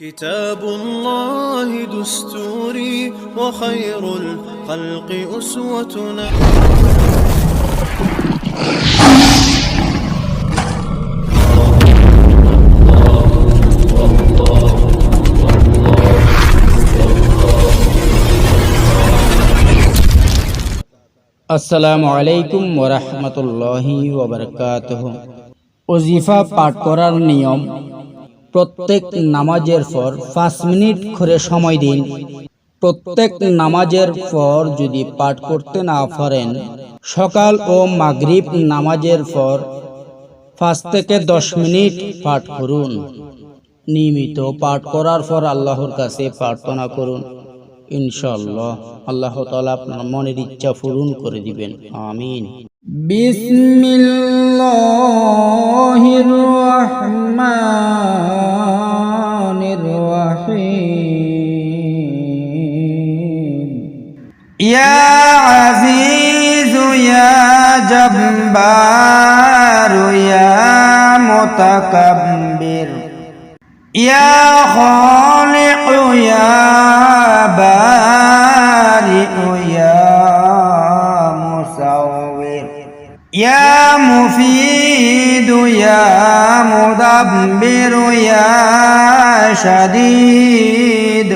كتاب الله دستوري وخير الخلق أسوتنا আসসালামু আলাইকুম ওরহমতুল্লাহি ওবরকাতহ ওজিফা পাঠ করার নিয়ম প্রত্যেক নামাজের পর পাঁচ মিনিট করে সময় দিন। প্রত্যেক নামাজের পর যদি পাঠ করতে না পারেন, সকাল ও মাগরিব নামাজের পর পাঁচ থেকে দশ মিনিট পাঠ করুন। নিয়মিত পাঠ করার পর আল্লাহর কাছে প্রার্থনা করুন। ইনশাল্লাহ আল্লাহ তাআলা আপনার মনের ইচ্ছা পূরণ করে দিবেন। আমিন। বিসমিল্লাহির جبار يا متكبر. يا خالق يا بارئ يا مصور. يا مفيد يا مدبر يا شديد.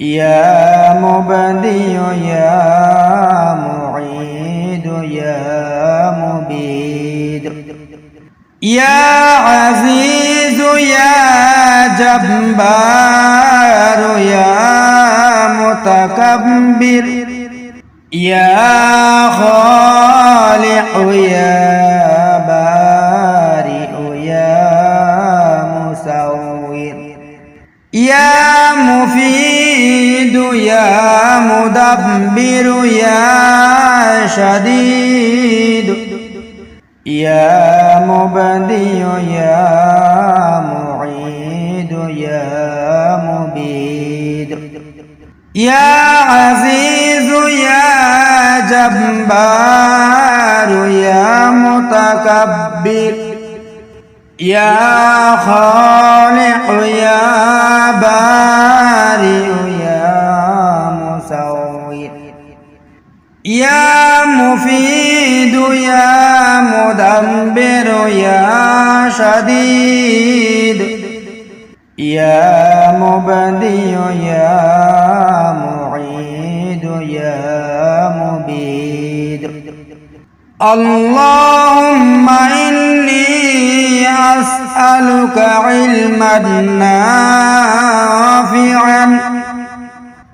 يا مبدي يا مبدي يا مبيد. يا عزيز يا جبار يا متكبر يا خالق يا بارئ يا مصور يا مفيد يا مدبر يا شديد. يا مبدي يا معيد يا مبيد. يا عزيز يا جبار يا متكبر. يا خالق يا بارئ يا مصور. يا مفيد يا مدبر يا شديد يا مبدي يا معيد يا مبيد اللهم إني أسألك علما نافعا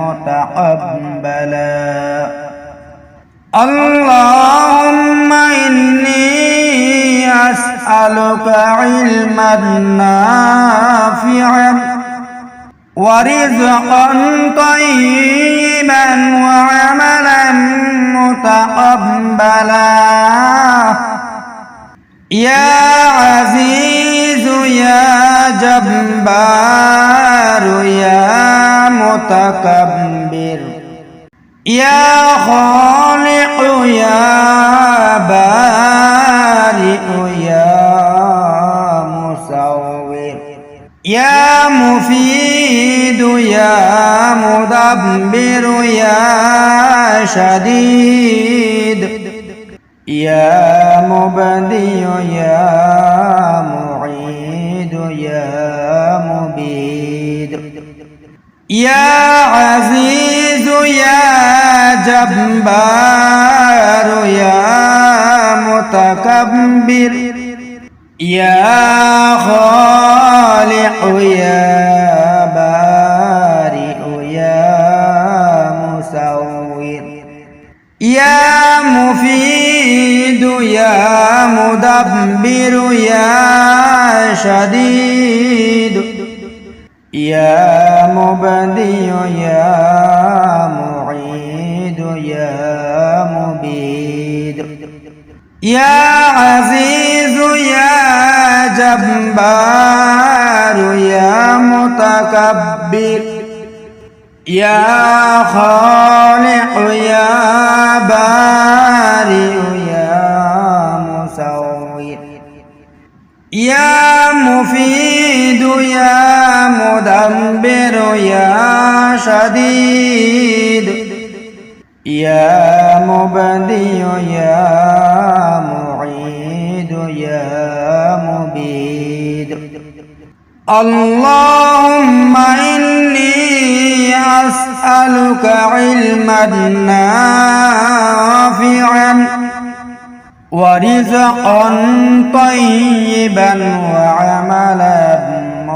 متقبلا. اللهم إني أسألك علما نافعا ورزقا طيبا وعملا متقبلا. يا عزيز يا جبار متكبر. يا خالق يا بارئ يا مصور. يا مفيد يا مدبر يا شديد. يا مبدي يا معيد يا يا عزيز يا جبار يا متكبر يا خالق يا بارئ يا مسوّر يا مفيد يا مدبر يا شديد. يا مبدي يا معيد يا مبيد. يا عزيز يا جبار يا متكبر. يا خالق يا بارئ يا مصور. يا مفيد يا مدبر يا شديد. يا مبدي يا معيد يا مبيد. اللهم إني أسألك علما نافعا ورزقا طيبا وعملا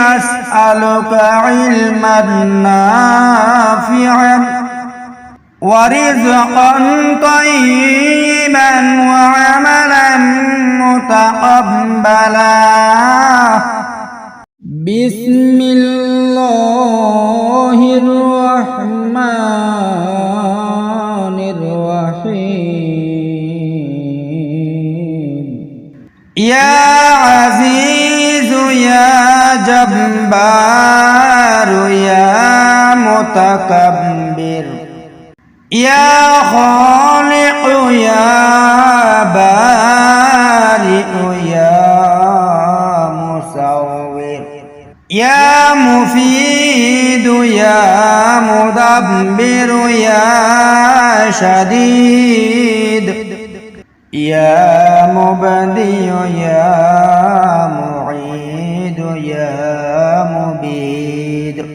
أسألك علما نافعا ورزقا طيبا وعملا متقبلا. بسم الله الرحمن الرحيم. يا عزيز يا جبار يا متكبر. يا خالق يا بارئ يا مصور. يا مفيد يا مدبر يا شديد. يا مبدي يا يا مبيد.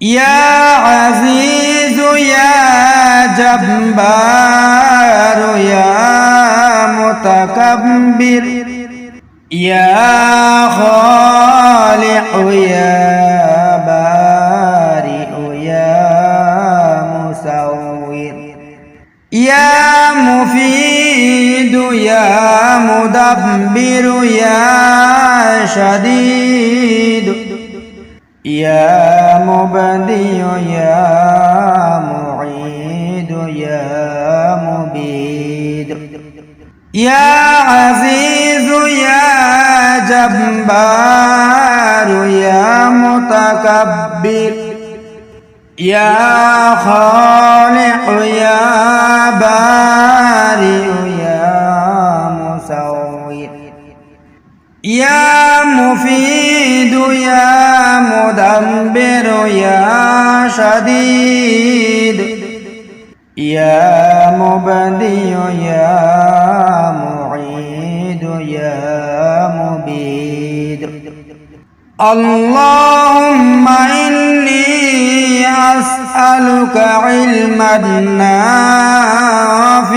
يا عزيز يا جبار يا متكبر يا خالق يا بارئ يا مسوّر يا مفيد يا مدبر يا شديد. يا مبدي يا معيد يا مبيد. يا عزيز يا جبار يا متكبر. يا خالق يا بارئ يا يا مفيد يا مدبر يا شديد يا مبدي يا معيد يا مبيد اللهم إني أسألك علما نافعا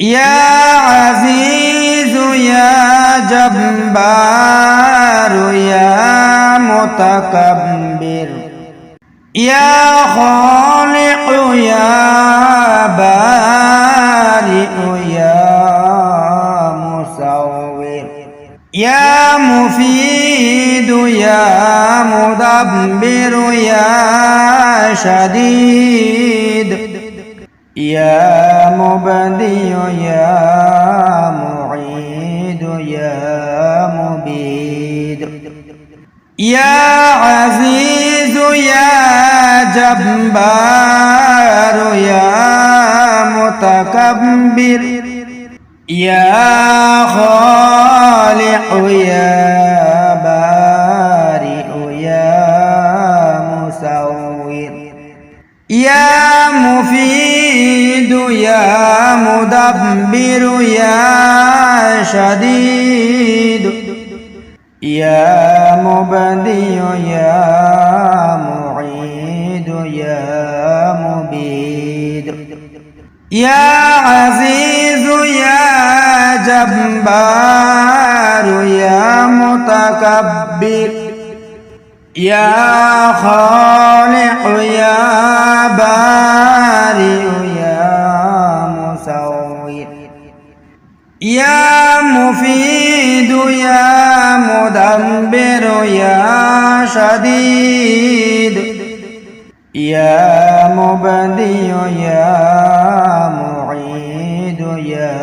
يا عزيز يا جبار يا متكبر يا خالق يا بارئ يا مصور يا مفيد يا مدبر يا شديد. يا مبدي يا معيد يا مبيد. يا عزيز يا جبار يا متكبر. يا خالق يا بارئ يا مصور. يا مفيد يا مدبر يا شديد يا مبدي يا معيد يا مبيد يا عزيز يا جبار يا متكبر يا خالق يا بارئ يا مصور. يا مفيد يا مدبر يا شديد. يا مبدي يا معيد يا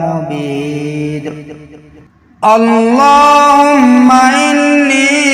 مبيد. اللهم إني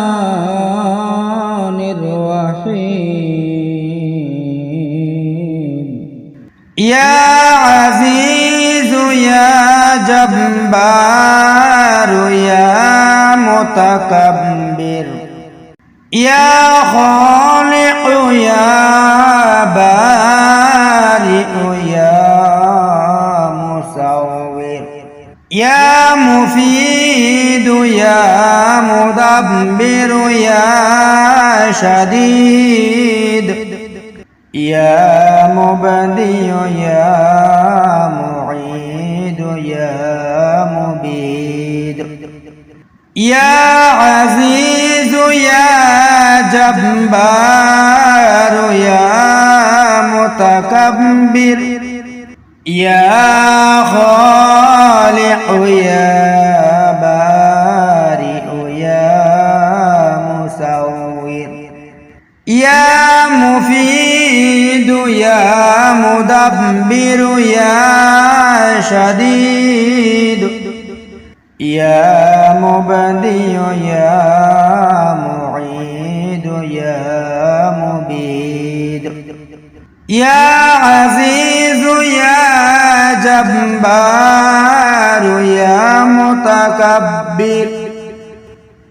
الرحمن الرحيم يا عزيز يا جبار يا متكبر يا خالق يا بارئ يا يا مفيد يا مدبر يا شديد. يا مبدي يا معيد يا مبيد. يا عزيز يا جبار يا متكبر. يا خالق يا بارئ يا مصور. يا مفيد يا مدبر يا شديد. يا مبدي يا معيد يا مبيد. يا عزيز يا جبار يا متكبر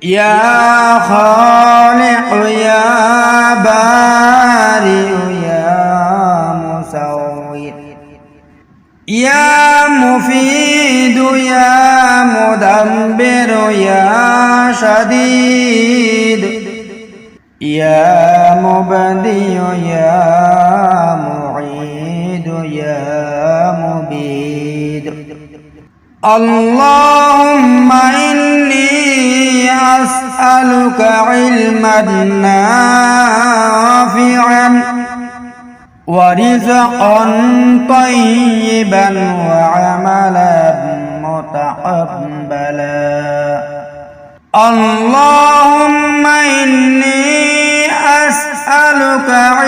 يا خالق يا بارئ يا مصور يا مفيد يا مدبر يا شديد يا مبدي يا معيد يا مبيد. اللهم إني أسألك علما نافعا ورزقا طيبا وعملا متقبلا. اللهم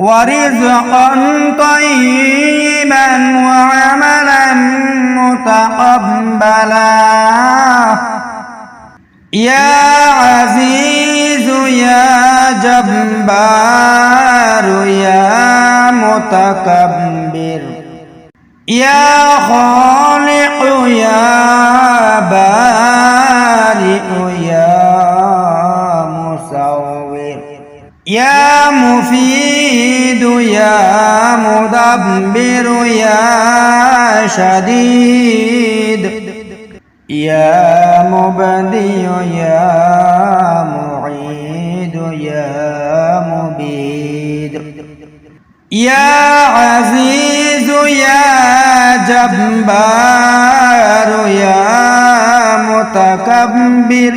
ورزقا طيبا وعملا متقبلا. يا عزيز يا جبار يا متكبر. يا خالق يا بارئ يا مصور. يا مفيد يا مدبر يا شديد. يا مبدي يا معيد يا مبيد. يا عزيز يا جبار يا متكبر.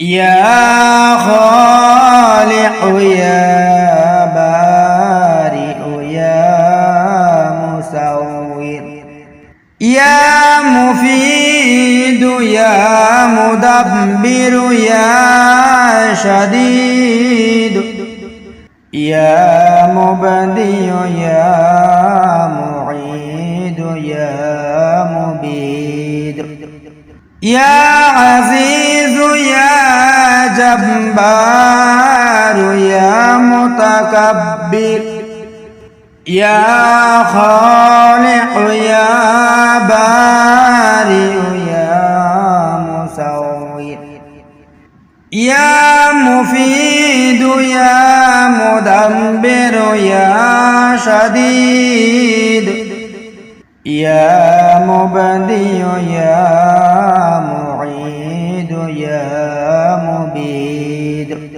يا خالق يا بارئ يا مصور. يا مفيد يا مدبر يا شديد. يا مبدي يا معيد يا مبيد. يا عزيز يا جبار. يا متكبر يا خالق يا بارئ يا مصور يا مفيد يا مدبر يا شديد يا مبدي يا معيد يا مبيد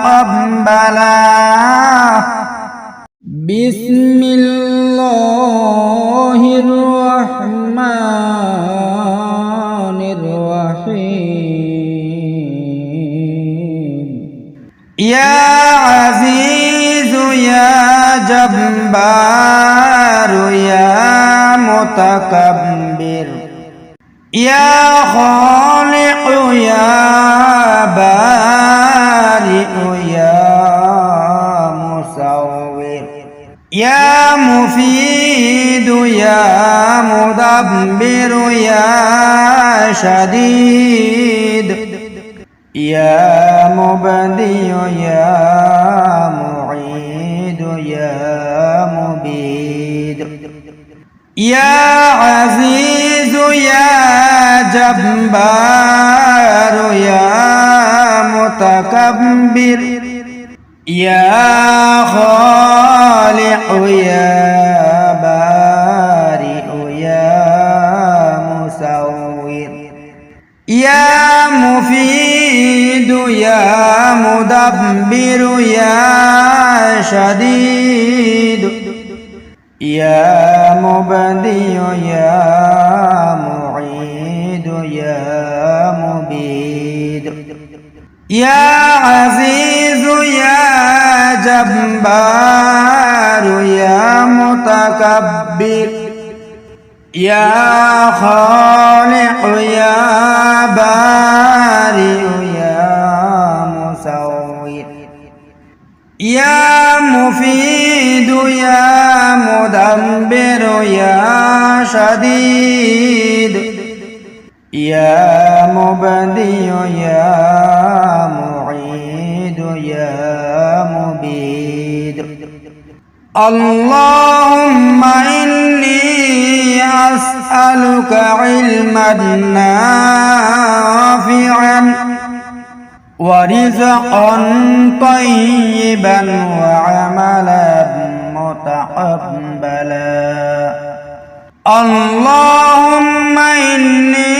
متقبلا بسم الله الرحمن الرحيم يا عزيز يا جبار يا متكبر يا خالق يا يا مصور يا مفيد يا مدبر يا شديد يا مبدي يا معيد يا مبيد يا عزيز يا جبار يا متكبر. يا خالق يا بارئ يا مصور. يا مفيد يا مدبر يا شديد. يا مبدي يا معيد يا يا عزيز يا جبار يا متكبر يا خالق يا بارئ يا مصور يا مفيد يا مدبر يا شديد يا مبدي يا معيد يا مبيد. اللهم إني أسألك علما نافعا ورزقا طيبا وعملا متقبلا. اللهم إني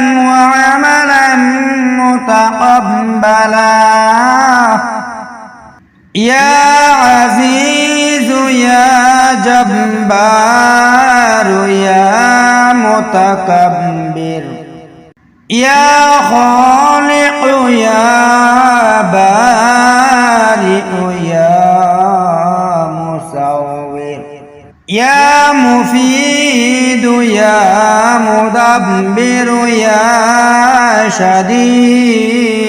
يا عزيز يا جبار يا متكبر يا خالق يا بارئ يا مصور يا مفيد يا مدبر يا شديد.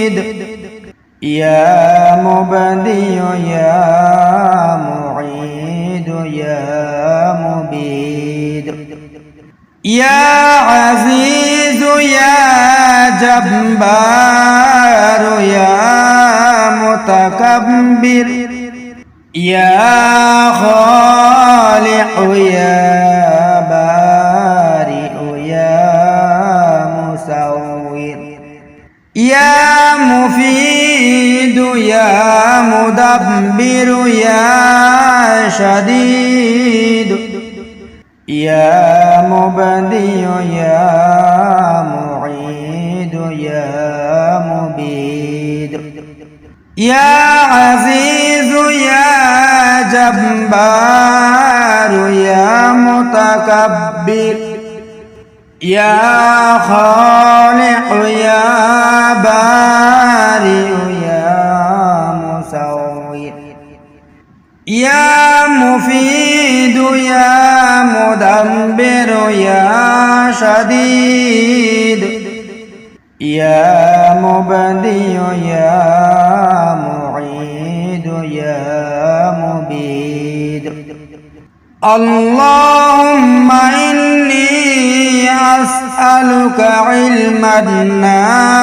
يا مبدي يا معيد يا مبيد يا عزيز يا جبار يا متكبر يا خالق يا يا مدبر يا شديد. يا مبدي يا معيد يا مبيد. يا عزيز يا جبار يا متكبر. يا خالق يا بارئ يا يا مفيد يا مدبر يا شديد. يا مبدي يا معيد يا مبيد. اللهم إني أسألك علما نافعا.